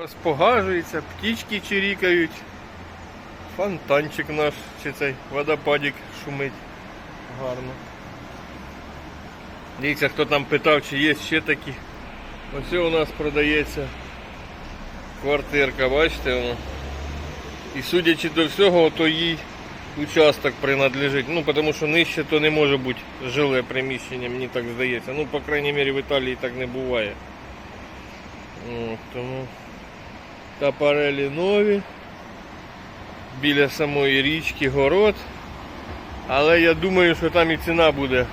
Розпогажується, птічки чирікають. Фонтанчик наш, чи цей водопадик шумить гарно. Дивіться, хто там питав, чи є ще такі. Ось у нас продається квартирка, бачите воно. І судячи до всього, то їй участок принадлежить. Ну, тому що нижче то не може бути жиле приміщення, мені так здається. Ну, по крайній мірі, в Італії так не буває. От, тому тапарелі нові. Біля самої річки город. Але я думаю, що там і ціна буде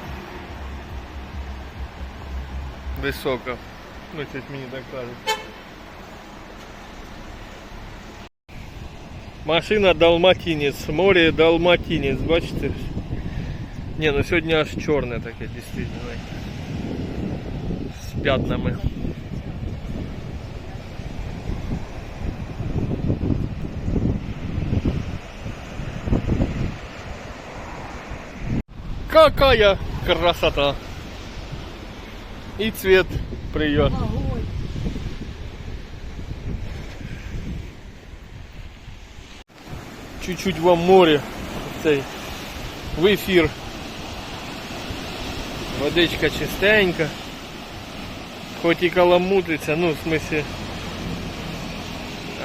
висока. Ну, це мені так кажуть. Машина Далматинець, море Далматинець, бачите? Ні, ну сьогодні аж чорне таке, дійсно. З п'ятнами. Какая красота! И цвет приятный. Чуть-чуть вам море. Цей в ефір. Водичка чистенька. Хоч і каламутиться, ну в смысле.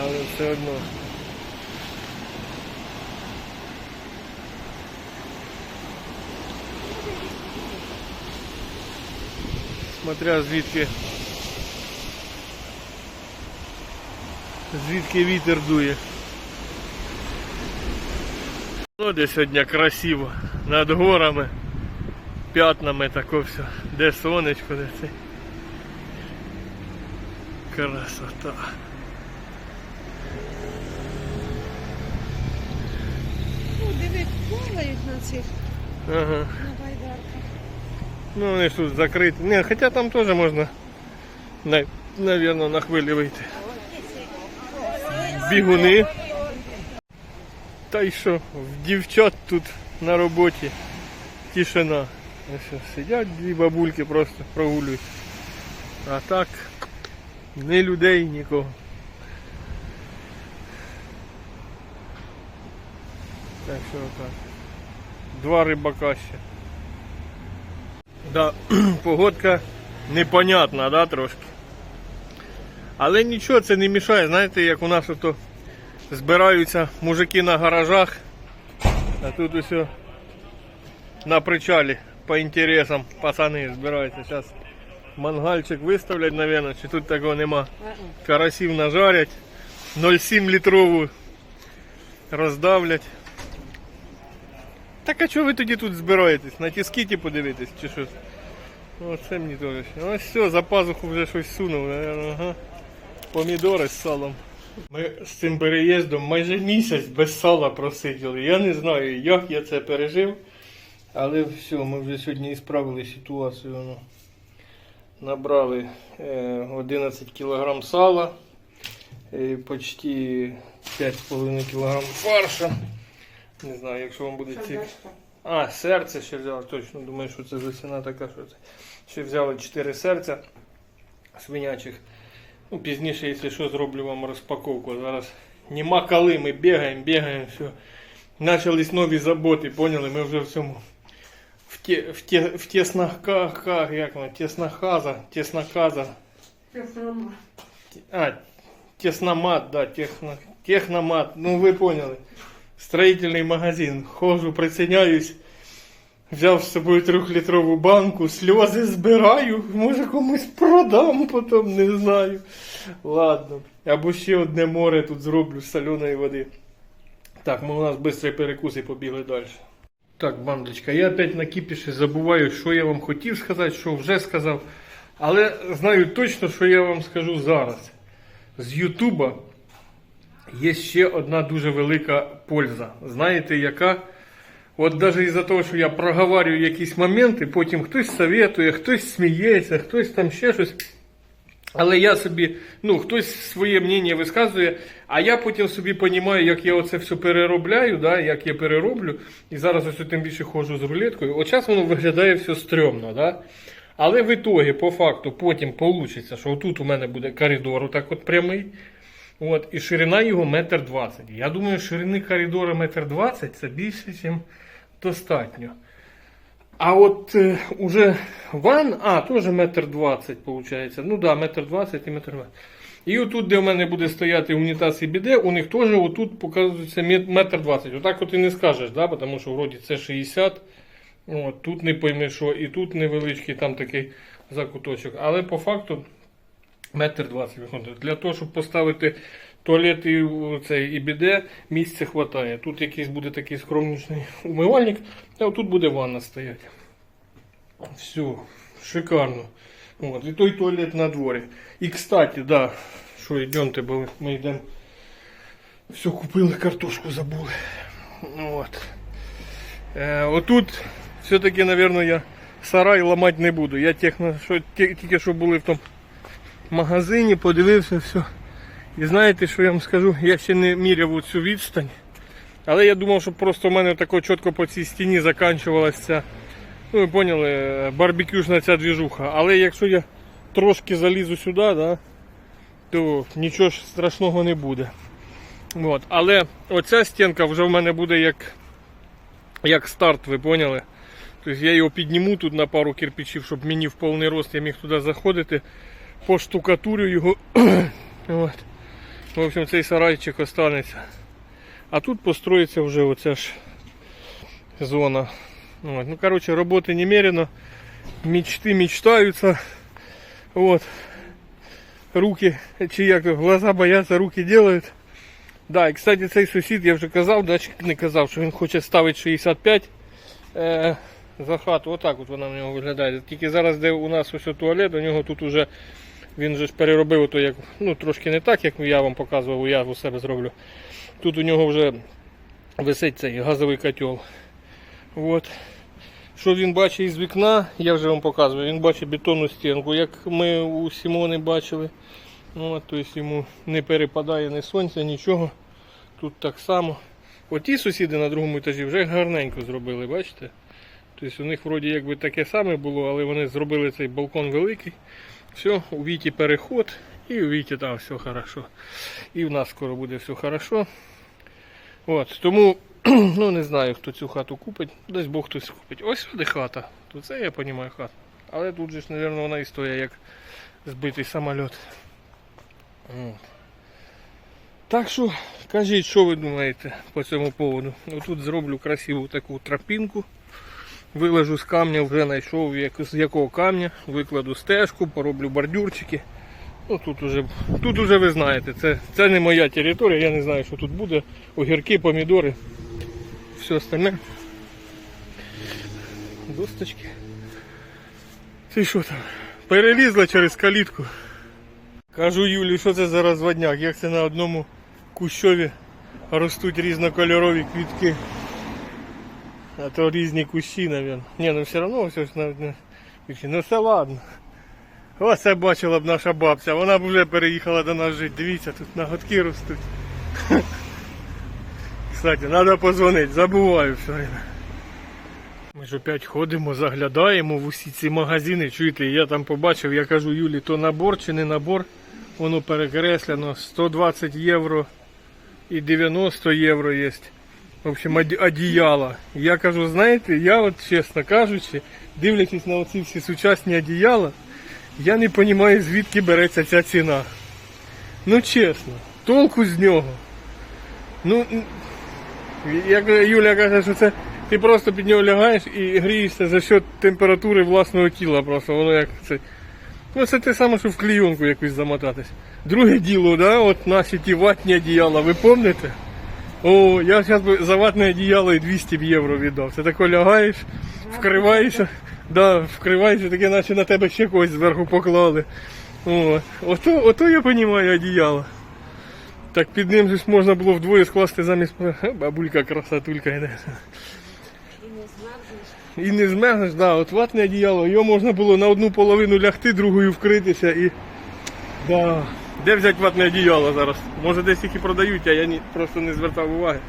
Але все одно. Смотря звідки. Звідки вітер дує. Ну, де сьогодні красиво. Над горами, п'ятнами тако все. Де сонечко, де це. Красота. Ну, диви, плавають на цих Ага. Ну, вони ж тут закриті. Не, хоча там теж можна, на, навірно, на хвилі вийти. Бігуни. Та й що, в дівчат тут на роботі тишина. Ось Сидять дві бабульки, просто прогулюють. А так, ні людей, нікого. Так що так. Два рибака ще. Да, погодка непонятна, да, трошки. Але нічого це не мішає, знаєте, як у нас ото збираються мужики на гаражах, а тут усе на причалі по інтересам пацани збираються. Зараз мангальчик виставлять, мабуть, чи тут такого нема. Карасів нажарять, 0,7 літрову роздавлять. Так а чого ви тоді тут збираєтесь? На тіскіті подивитись чи що? Оце мені теж. Ось все, за пазуху вже щось сунув, наверное, ага. Помідори з салом. Ми з цим переїздом майже місяць без сала просиділи. Я не знаю, як я це пережив. Але все, ми вже сьогодні і справили ситуацію. Ну. Набрали е, 11 кг сала, е, почти 5,5 кг фарша. Не знаю, якщо вам буде цікаво. А, серце ще взяли, точно думаю, що це за ціна така, що це. Ще взяли 4 серця свинячих. Ну, пізніше, якщо що, зроблю вам розпаковку. Зараз нема коли, ми бігаємо, бігаємо, все. Начались нові заботи, поняли? Ми вже в цьому. В, те, в, те, в теснахах, як воно, теснохаза, тесноказа. А, тесномат, да, техно, техномат, ну ви поняли. Строительний магазин. Хожу, приценяюсь. Взяв з собою трьохлітрову банку, сльози збираю, може комусь продам потім, не знаю. Ладно. Або ще одне море тут зроблю з соленої води. Так, ми у нас швидкий перекус і побігли далі. Так, бандочка, я опять на кіпіші забуваю, що я вам хотів сказати, що вже сказав. Але знаю точно, що я вам скажу зараз. З Ютуба є ще одна дуже велика польза. Знаєте, яка? От навіть із-за того, що я проговорюю якісь моменти, потім хтось советує, хтось сміється, хтось там ще щось. Але я собі, ну, хтось своє мнення висказує, а я потім собі розумію, як я оце все переробляю, да, як я перероблю. І зараз ось тим більше ходжу з рулеткою. От зараз воно виглядає все стрьомно, да? Але в ітогі, по факту, потім вийде, що тут у мене буде коридор, отак от прямий. От, і ширина його метр двадцять. Я думаю, ширини коридора метр двадцять це більше, ніж достатньо. А от е, уже ван, а, теж метр двадцять, виходить. Ну да, метр двадцять і метр двадцять. І отут, де в мене буде стояти унітаз і біде, у них теж отут показується мет- метр двадцять. Отак от і не скажеш, да? тому що вроді це 60. От, тут не пойми що, і тут невеличкий там такий закуточок. Але по факту метр двадцять. Для того, щоб поставити туалет і цей і біде, місця хватає. Тут якийсь буде такий скромніший умивальник, а тут буде ванна стояти. Все, шикарно. От, і той туалет на дворі. І кстати, да, що йдемте, бо ми йдемо. Все, купили, картошку забули. От. Е, отут все-таки, наверное, я сарай ламати не буду. Я техно, що, тільки що були в тому магазині, подивився все. І знаєте, що я вам скажу? Я ще не міряв цю відстань. Але я думав, що просто в мене тако чітко по цій стіні закінчувалася ну ви поняли, барбекюшна ця двіжуха. Але якщо я трошки залізу сюди, да, то нічого ж страшного не буде. От. Але оця стінка вже в мене буде як, як старт, ви поняли? Тобто я його підніму тут на пару кирпичів, щоб мені в повний рост я міг туди заходити, поштукатурю його. От. В общем, цей сарайчик останеться. А тут построїться вже оця ж зона. От. Ну, коротше, роботи немерено. Мечти мечтаються. Вот. Руки, чи як глаза бояться, руки делают. Да, і кстати, цей сусід, я вже казав, да, не казав, що він хоче ставити 65 е, за хату. Отак от вона в нього виглядає. Тільки зараз, де у нас ось туалет, у нього тут уже він же ж переробив то як, ну трошки не так, як я вам показував, я у себе зроблю. Тут у нього вже висить цей газовий котел. От. Що він бачить із вікна, я вже вам показував. Він бачить бетонну стінку, як ми у Сімони бачили. Ну, от, тобто йому не перепадає ні сонця, нічого. Тут так само. Оті сусіди на другому етажі вже гарненько зробили, бачите? Тобто у них вроді якби таке саме було, але вони зробили цей балкон великий. Все, у Віті переход і у Віті там все хорошо. І в нас скоро буде все хорошо. От, тому ну не знаю, хто цю хату купить. Десь Бог хтось купить. Ось сюди хата. То це я розумію хата. Але тут же ж, мабуть, вона і стоїть як збитий самоліт. Так що, кажіть, що ви думаєте по цьому поводу. Тут зроблю красиву таку тропінку. Вилежу з камня, вже знайшов з якого камня, викладу стежку, пороблю бордюрчики. Ну, тут, уже, тут уже ви знаєте, це, це не моя територія, я не знаю, що тут буде. Огірки, помідори, все остальне. Досточки. Ти що там? Перелізла через калітку. Кажу Юлі, що це за розводняк, як це на одному кущові ростуть різнокольорові квітки. А то різні кущі, мабуть. Ні, ну все одно все ж навіть. Ну все ладно. Оце бачила б наша бабця, вона б вже переїхала до нас жити. Дивіться, тут нагодки ростуть. Кстати, треба позвонити, забуваю все. Ми ж опять ходимо, заглядаємо в усі ці магазини. Чуєте, я там побачив, я кажу Юлі, то набор чи не набор. Воно перекреслено 120 євро і 90 євро є. В общем, одіяла. Я кажу, знаєте, я от чесно кажучи, дивлячись на оці всі сучасні одіяла, я не розумію, звідки береться ця ціна. Ну чесно, толку з нього. Ну, як Юля каже, що це ти просто під нього лягаєш і грієшся за счет температури власного тіла. Просто воно як це. Ну це те саме, що в клійонку якусь замотатись. Друге діло, да, от наші ті ватні одіяла, ви пам'ятаєте? О, я зараз би за ватне одіяло і 200 б євро віддав. Це тако лягаєш, вкриваєшся, да, вкриваєшся, таке наче на тебе ще когось зверху поклали. О, ото, ото я розумію одіяло. Так під ним же ж можна було вдвоє скласти замість бабулька красотулька йде. І не змерзнеш, да, от ватне одіяло, його можна було на одну половину лягти, другою вкритися і. Да. Де взяти ватне одіяло зараз? Може десь їх і продають, а я ні, просто не звертав уваги.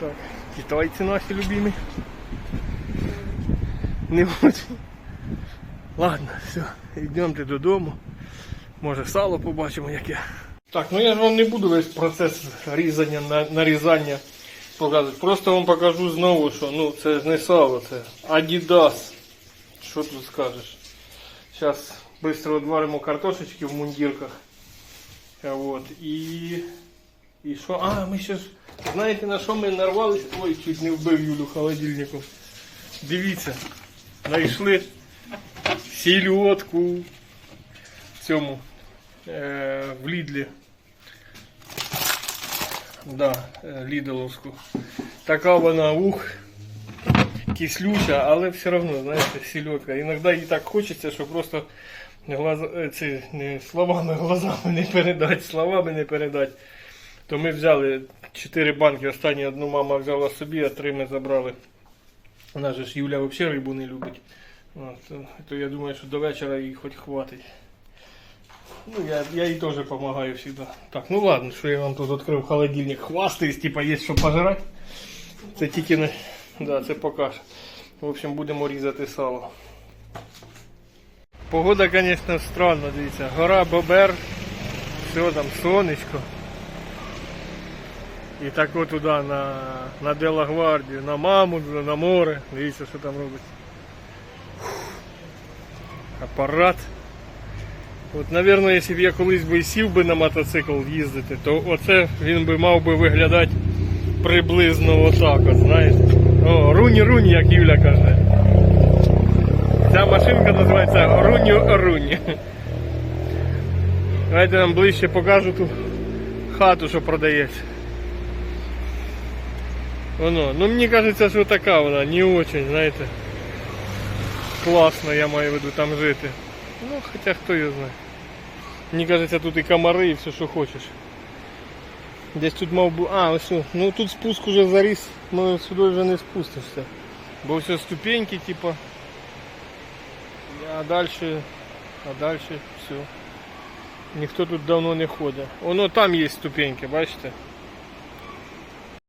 Так, китайці наші любимі. Не хочу. Ладно, все, йдемте додому. Може сало побачимо яке. Так, ну я ж вам не буду весь процес різання, нарізання показувати. Просто вам покажу знову, що ну це ж не сало, це Adidas. Що тут скажеш? Зараз швидко відваримо картошечки в мундірках. Вот. І. І що? А, ми ще ж. Знаєте на що ми нарвались? Ой, чуть не вбив Юлю холодильником. Дивіться. Знайшли сільотку в цьому е, в Лідлі. Да, е, Лідловську. Така вона ух, кислюча, але все одно, знаєте, сільотка. Іноді їй так хочеться, що просто глаза, е, ці, не словами, глазами не передати, словами не передати. То ми взяли 4 банки, останні одну мама взяла собі, а три ми забрали. Вона ж Юля взагалі рибу не любить. От, то, я думаю, що до вечора їй хоч хватить. Ну, я, я їй теж допомагаю завжди. Так, ну ладно, що я вам тут відкрив холодильник. Хвастаюсь, типа є що пожрати. Це тільки не. Да, це покаж. В общем, будемо різати сало. Погода, звісно, странна, дивіться. Гора Бобер, все там, сонечко. І так от туди на, на Делагвардію, на маму, на море. Дивіться, що там робить. Апарат. От, напевно, якщо б я колись би сів би на мотоцикл їздити, то оце він би мав би виглядати приблизно отак, от, знаєте. О, руні-руні, як Юля каже. Ця машинка називається Руню-Руні. Давайте нам ближче покажу ту хату, що продається. Воно. Ну мені кажеться, що така вона не очень, знаєте. Класно, я маю в виду там жити. Ну, хоча хто його знає. Мені кажеться, тут і комари, і все, що хочеш. Десь тут мав би. А, ось. о. Ну тут спуск уже заріс, ну сюди вже не спустишся. Бо все ступеньки, типа. А далі. А далі все. Ніхто тут давно не ходить. Воно там є ступеньки, бачите?